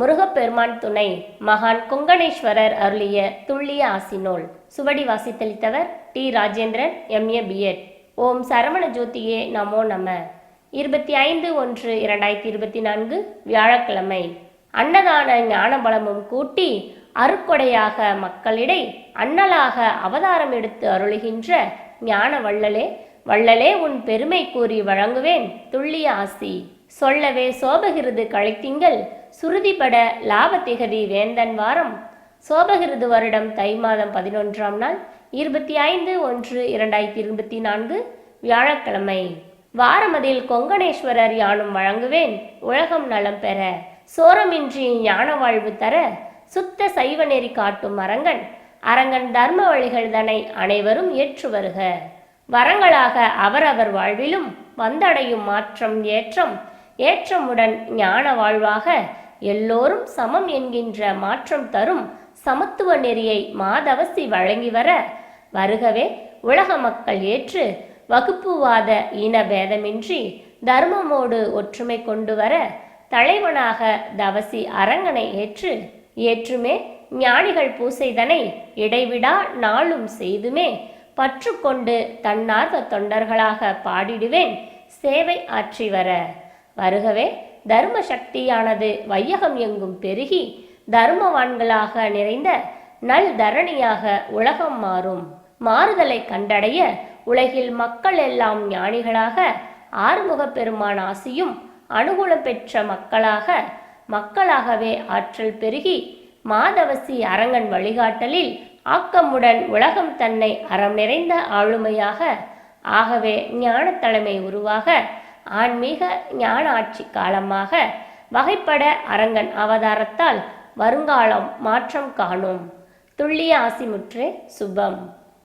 முருகப்பெருமான் துணை மகான் கொங்கணேஸ்வரர் அருளிய துள்ளிய ஆசினோல். சுவடி வாசித்தளித்தவர் டி. ராஜேந்திரன் எம்ஏ பிஎட் ஓம் சரவண ஜோதியே நமோ நம. இருபத்தி ஐந்து ஒன்று இரண்டாயிரத்தி இருபத்தி நான்கு வியாழக்கிழமை. அன்னதான ஞானபலமும் கூட்டி அருக்கொடையாக மக்களிடை அண்ணலாக அவதாரம் எடுத்து அருளுகின்ற ஞான வள்ளலே வள்ளலே உன் பெருமை கூறி வழங்குவேன் துள்ளிய ஆசி. சொல்லவே சோபகிருது களைத்திங்கள் சுருதிபட லாபத்திகதி வேந்தன் வாரம். சோபகிருது வருடம் தை மாதம் பதினொன்றாம் நாள் இருபத்தி ஐந்து ஒன்று இரண்டாயிரத்தி இருபத்தி நான்கு வியாழக்கிழமை. வாரமதில் கொங்கணேஸ்வரர் யானும் வழங்குவேன் உலகம் நலம் பெற. சோரமின்றி ஞான வாழ்வு தர சுத்த சைவ நெறி காட்டும் அரங்கன். அரங்கன் தர்ம வழிகள் தனை அனைவரும் ஏற்று வருக. வரங்களாக அவரவர் வாழ்விலும் வந்தடையும் மாற்றம் ஏற்றம். ஏற்றமுடன் ஞான வாழ்வாக எல்லோரும் சமம் என்கின்ற மாற்றம் தரும் சமத்துவ நெறியை மாதவசி வழங்கி வர வருகவே உலக மக்கள் ஏற்று வகுப்புவாத இன பேதமின்றி தர்மமோடு ஒற்றுமை கொண்டு வர தலைவனாக தவசி அரங்கனை ஏற்று ஏற்றுமே ஞானிகள் பூசைதனை இடைவிடா நாளும் செய்துமே பற்று கொண்டு தன்னார்வ தொண்டர்களாக பாடிடுவேன் சேவை ஆற்றி வர. வருகவே தர்ம சக்தியானது வையகம் எங்கும் பெருகி தர்மவான்களாக நிறைந்த நல் தரணியாக உலகம் மாறும். மாறுதலை கண்டடைய உலகில் மக்கள் எல்லாம் ஞானிகளாக ஆறுமுகப் பெருமான் ஆசியும் அனுகூலம் பெற்ற மக்களாக மக்களாகவே ஆற்றல் பெருகி மாதவசி அரங்கன் வழிகாட்டலில் ஆக்கமுடன் உலகம் தன்னை அறம் நிறைந்த ஆளுமையாக ஆகவே ஞான தலைமை உருவாக ஆன்மீக ஞான ஆட்சி காலமாக வகைப்பட அரங்கன் அவதாரத்தால் வருங்காலம் மாற்றம் காணும். துள்ளிய ஆசிமுற்றே சுபம்.